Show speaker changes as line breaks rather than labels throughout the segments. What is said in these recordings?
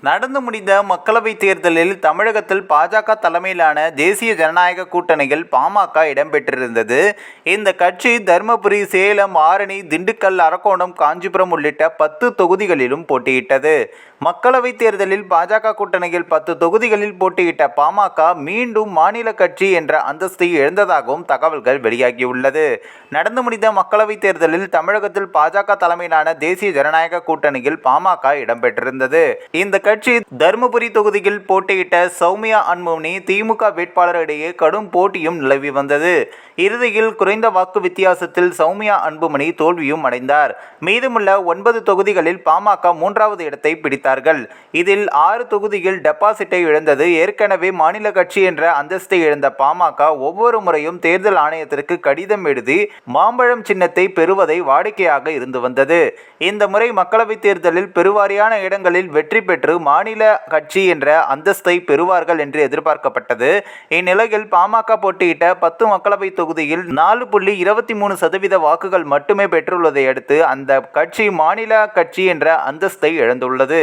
நடந்து முடிந்த மக்களவைத் தேர்தலில் தமிழகத்தில் பாஜக தலைமையிலான தேசிய ஜனநாயக கூட்டணியில் பாமக இடம்பெற்றிருந்தது. இந்த கட்சி தருமபுரி சேலம் ஆரணி திண்டுக்கல் அரக்கோணம் காஞ்சிபுரம் உள்ளிட்ட பத்து தொகுதிகளிலும் போட்டியிட்டது. மக்களவைத் தேர்தலில் பாஜக கூட்டணியில் பத்து தொகுதிகளில் போட்டியிட்ட பாமக மீண்டும் மாநில கட்சி என்ற அந்தஸ்தை இழந்ததாகவும் தகவல்கள் வெளியாகியுள்ளது. நடந்து முடிந்த மக்களவைத் தேர்தலில் தமிழகத்தில் பாஜக தலைமையிலான தேசிய ஜனநாயக கூட்டணியில் பாமக இடம்பெற்றிருந்தது. இந்த கட்சி தருமபுரி தொகுதியில் போட்டியிட்ட சௌமியா அன்புமணி திமுக வேட்பாளரிடையே கடும் போட்டியும் நிலவி வந்தது. இறுதியில் குறைந்த வாக்கு வித்தியாசத்தில் சௌமியா அன்புமணி தோல்வியும் அடைந்தார். மீதமுள்ள ஒன்பது தொகுதிகளில் பாமக மூன்றாவது இடத்தை பிடித்தார்கள். இதில் ஆறு தொகுதியில் டெபாசிட்டை இழந்தது. ஏற்கனவே மாநில கட்சி என்ற அந்தஸ்தை இழந்த பாமக ஒவ்வொரு முறையும் தேர்தல் ஆணையத்திற்கு கடிதம் எழுதி மாம்பழம் சின்னத்தை பெறுவதை வாடிக்கையாக இருந்து வந்தது. இந்த முறை மக்களவைத் தேர்தலில் பெருவாரியான இடங்களில் வெற்றி பெற்று மாநில கட்சி என்ற அந்தஸ்தை பெறுவார்கள் என்று எதிர்பார்க்கப்பட்டது. இந்நிலையில் பாமக போட்டியிட்ட பத்து மக்களவை தொகுதியில் நாலு புள்ளி இருபத்தி மூணு சதவீத வாக்குகள் மட்டுமே பெற்றுள்ளதை அடுத்து அந்த கட்சி மாநில கட்சி என்ற அந்தஸ்தை இழந்துள்ளது.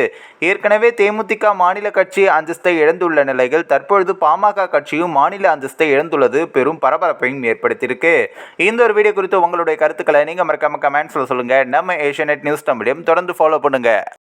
ஏற்கனவே தேமுதிக மாநில கட்சி அந்தஸ்தை இழந்துள்ள நிலையில் தற்பொழுது பாமக கட்சியும் மாநில அந்தஸ்தை இழந்துள்ளது. பெரும் பரபரப்பையும் ஏற்படுத்தியிருக்கு. இந்த ஒரு வீடியோ குறித்து உங்களுடைய கருத்துக்களை நீங்கள் மறக்காம கமெண்ட்ஸில் சொல்லுங்கள் நம்ம ஏஷியநெட் நியூஸ் தமிழையும் தொடர்ந்து ஃபாலோ பண்ணுங்கள்